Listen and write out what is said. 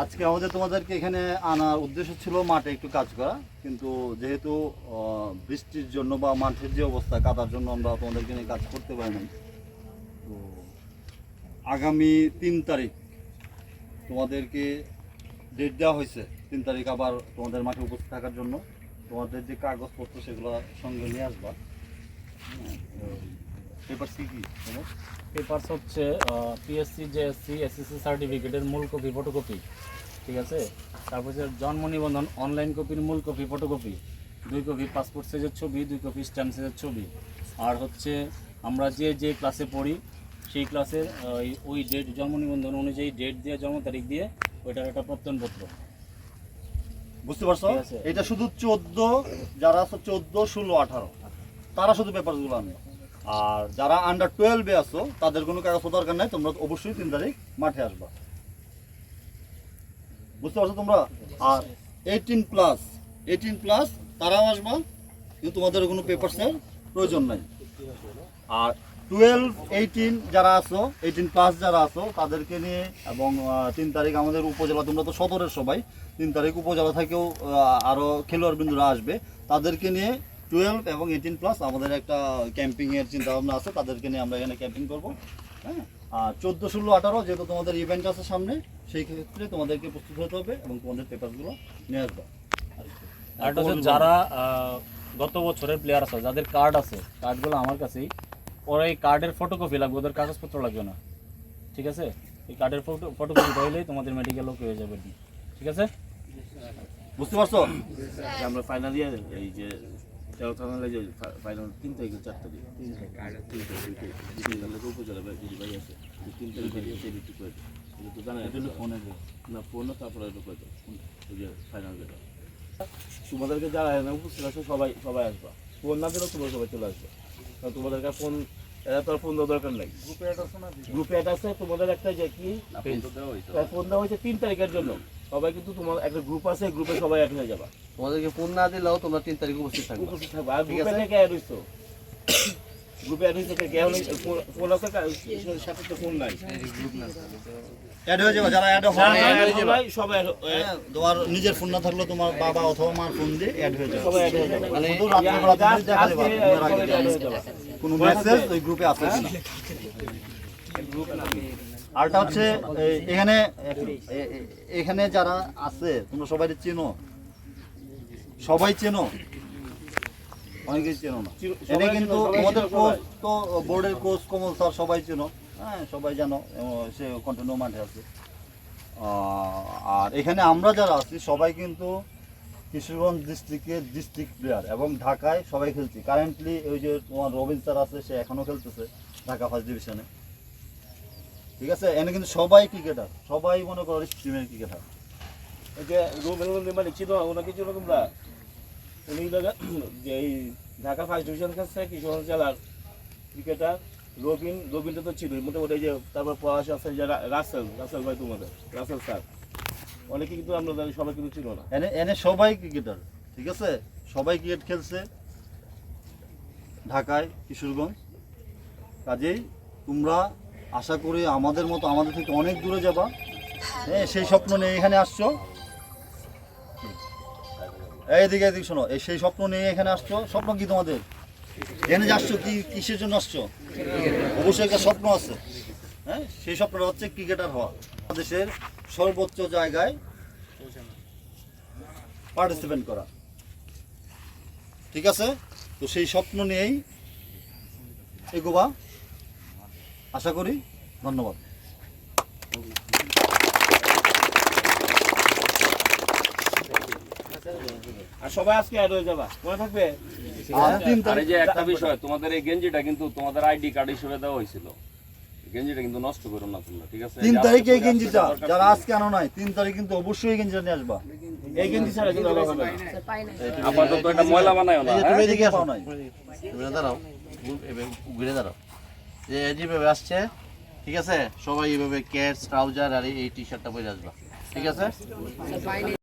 আজকে আমাদের তোমাদেরকে এখানে আনার উদ্দেশ্য ছিল মাঠে একটু কাজ করা। কিন্তু যেহেতু বৃষ্টির জন্য বা মাঠের যে অবস্থা, কাদার জন্য আমরা তোমাদেরকে নিয়ে কাজ করতে পারি নাই। তো আগামী তিন তারিখ তোমাদেরকে ডেট দেওয়া হয়েছে। তিন তারিখ আবার তোমাদের মাঠে উপস্থিত থাকার জন্য তোমাদের যে কাগজপত্র সেগুলো সঙ্গে নিয়ে আসবা। পেপার সি কি, তোমার? পেপারস হচ্ছে পিএসসি জেএসসি এসএসসি সার্টিফিকেটের মূল কপি ফটোকপি ঠিক আছে? তারপর হচ্ছে জন্ম নিবন্ধন অনলাইন কপির মূল কপি ফটোকপি দুই কপি পাসপোর্ট সাইজের ছবি দুই কপি স্ট্যাম্প সাইজের ছবি। আর হচ্ছে আমরা যে যে ক্লাসে পড়ি সেই ক্লাসের ওই ডেট জন্ম নিবন্ধন অনুযায়ী ডেট দিয়ে জন্ম তারিখ দিয়ে ওইটার একটা প্রত্যয়নপত্র। বুঝতে পারছ? এটা শুধু চোদ্দ যারা চোদ্দ ষোলো আঠারো তারা শুধু পেপারগুলো আনবে আর যারা আন্ডার টুয়েলভে আছো, তাদের কোনো কাগজ দরকার নাই, তোমরা অবশ্যই তিন তারিখ মাঠে আসবা। বুঝতে পারছ তোমরা? আর এইটিন প্লাস এইটিন প্লাস তারাও আসবা, কিন্তু তোমাদের কোনো পেপারসের প্রয়োজন নাই। আর টুয়েলভ এইটিন যারা আছো এইটিন প্লাস যারা আছো, তাদেরকে নিয়ে এবং তিন তারিখ আমাদের উপজেলা, তোমরা তো সদরের সবাই, তিন তারিখ উপজেলা থেকেও আরও আরও খেলোয়াড় বিন্দুরা আসবে, তাদেরকে নিয়ে টুয়েলভ এবং এইটিন প্লাস আমাদের একটা ক্যাম্পিং এর চিন্তা ভাবনা আছে তাদেরকে নিয়ে আমরা এখানে ক্যাম্পিং করব হ্যাঁ? আর চোদ্দ ষোলো আঠারো যেহেতু তোমাদের ইভেন্ট আছে সামনে সেই ক্ষেত্রে তোমাদেরকে প্রস্তুত হতে হবে এবং তোমাদের পেপারগুলো নিয়ে আসবে। আর হচ্ছে যারা গত বছরের প্লেয়ার আছে যাদের কার্ড আছে কার্ডগুলো আমার কাছেই ওরা এই কার্ডের ফটোকপি লাগবে ওদের কাগজপত্র লাগবে না। ঠিক আছে? এই কার্ডের ফটো ফটোকপি হইলেই তোমাদের মেডিকেল ওকে হয়ে যাবে। ঠিক আছে? বুঝতে পারছ? আমরা ফাইনাল ইয়ার এই যে তেরো যে ফাইনাল তিন তারিখে চার তারিখ। তিন তারিখ তিন তারিখ বিসমিল্লাহ উপজেলা দিদি ভাই আছে। তিন তারিখে সেই ভিত্তি করে এটা তো জানা ফোনে না তারপরে এটা করে ওই যে ফাইনাল যেটা তোমাদেরকে যারা এখানে উপস্থিত আছে সবাই সবাই আসবা। ফোন না দিলেও তোমরা সবাই চলে আসবে। কারণ তোমাদেরকে ফোন এরা তো আর ফোন দেওয়ার দরকার নাই। গ্রুপে অ্যাড আছে তোমাদের একটা যে কি? ফোন দেওয়া হয়েছে তিন তারিখের জন্য। সবাই কিন্তু তোমার একটা গ্রুপ আছে গ্রুপে সবাই অ্যাড হয়ে যাবা। তোমাদেরকে ফোন না দিলেও তোমরা তিন তারিখ উপস্থিত থাকবে। উপস্থিত থাকবা। আর গ্রুপে আছে। কে অ্যাড হইছো গ্রুপে অ্যাড হইছে কে? হলো ফোন আছে সাথে তো ফোন নাই। অ্যাড হয়ে যাবে যারা অ্যাড হয় সবাই হ্যাঁ, তোমার নিজের ফোন না থাকলেও তোমার বাবা অথবা মার ফোন দিয়ে অ্যাড হয়ে যাবে। সবাই হয়ে যাবে। মানে শুধু তুমি দেখা হয়ে যাবে। কোনো মেসেজ ওই গ্রুপে আছে কিনা? আরটা হচ্ছে এখানে এখানে যারা আছে তোমরা সবাই চেনো? সবাই চেনো? অনেকেই চেনো না। এটা কিন্তু আমাদের কোচ তো বোর্ডের কোচ কমল স্যার সবাই চেনো। হ্যাঁ সবাই জানো সে কন্টিনিউ মাঠে আছে। আর এখানে আমরা যারা আছি সবাই কিন্তু কিশোরগঞ্জ ডিস্ট্রিক্টের ডিস্ট্রিক্ট প্লেয়ার এবং ঢাকায় সবাই খেলছি। কারেন্টলি ওই যে তোমার রবিন স্যার আছে সে এখনও খেলতেছে ঢাকা ফার্স্ট ডিভিশনে ঠিক আছে? এনে কিন্তু সবাই ক্রিকেটার। সবাই মনে করো স্ট্রিমের ক্রিকেটার এই যে রুবেল মানে ছিল ওনাকে ছিল তোমরা? উনি যে এই ঢাকা ফার্স্ট ডিভিশন খেলছে, কিশোর জেলার ক্রিকেটার রবিন, রবিনটা তো ছিল মোটামুটি যে তারপর পলাশ আছে যে রাসেল রাসেল ভাই তোমাদের, রাসেল স্যার। অনেকে কিন্তু আমরা সবাই কিন্তু ছিল না। এনে এনে সবাই ক্রিকেটার ঠিক আছে? সবাই ক্রিকেট খেলছে ঢাকায়, কিশোরগঞ্জ। কাজেই তোমরা আশা করি আমাদের মতো আমাদের থেকে অনেক দূরে যাবা। হ্যাঁ সেই স্বপ্ন নিয়ে এখানে আসছো? এইদিকে এদিকে শোনো, এই সেই স্বপ্ন নিয়ে এখানে আসছো? স্বপ্ন কি তোমাদের? এখানে যে আসছো, কি কিসের জন্য আসছো? অবশ্যই একটা স্বপ্ন আছে। হ্যাঁ সেই স্বপ্নটা হচ্ছে ক্রিকেটার হওয়া। দেশের সর্বোচ্চ জায়গায় পার্টিসিপেন্ট করা। ঠিক আছে? তো সেই স্বপ্ন নিয়েই এগোবা। আশা করি ধন্যবাদ। আর সবাই আজকে অ্যাড হয়ে যাবা। মনে থাকবে? আর তিন আর তারিখ এই যে একটা বিষয় তোমাদের এই গেঞ্জিটা কিন্তু তোমাদের আইডি কার্ড হিসেবে দেওয়া হয়েছিল। গেঞ্জিটা কিন্তু নষ্ট করো না তোমরা ঠিক আছে? তিন যা এই গেঞ্জিটা যারা আজকে আনো নাই তিন তারিখ কিন্তু অবশ্যই এই গেঞ্জিটা নিয়ে আসবা। এই গেঞ্জি ছাড়া কিন্তু আলাদা হবে না। আপাতত এটা ময়লা বানায় না এই যে? তুমি এদিকে আসো। পাও নাই দাঁড়াও। ঘুরে দাঁড়াও। যে যেভাবে আসছে, ঠিক আছে? সবাই এভাবে ক্যাটস ট্রাউজার আর এই টি শার্টটা পরে আসবা, ঠিক আছে?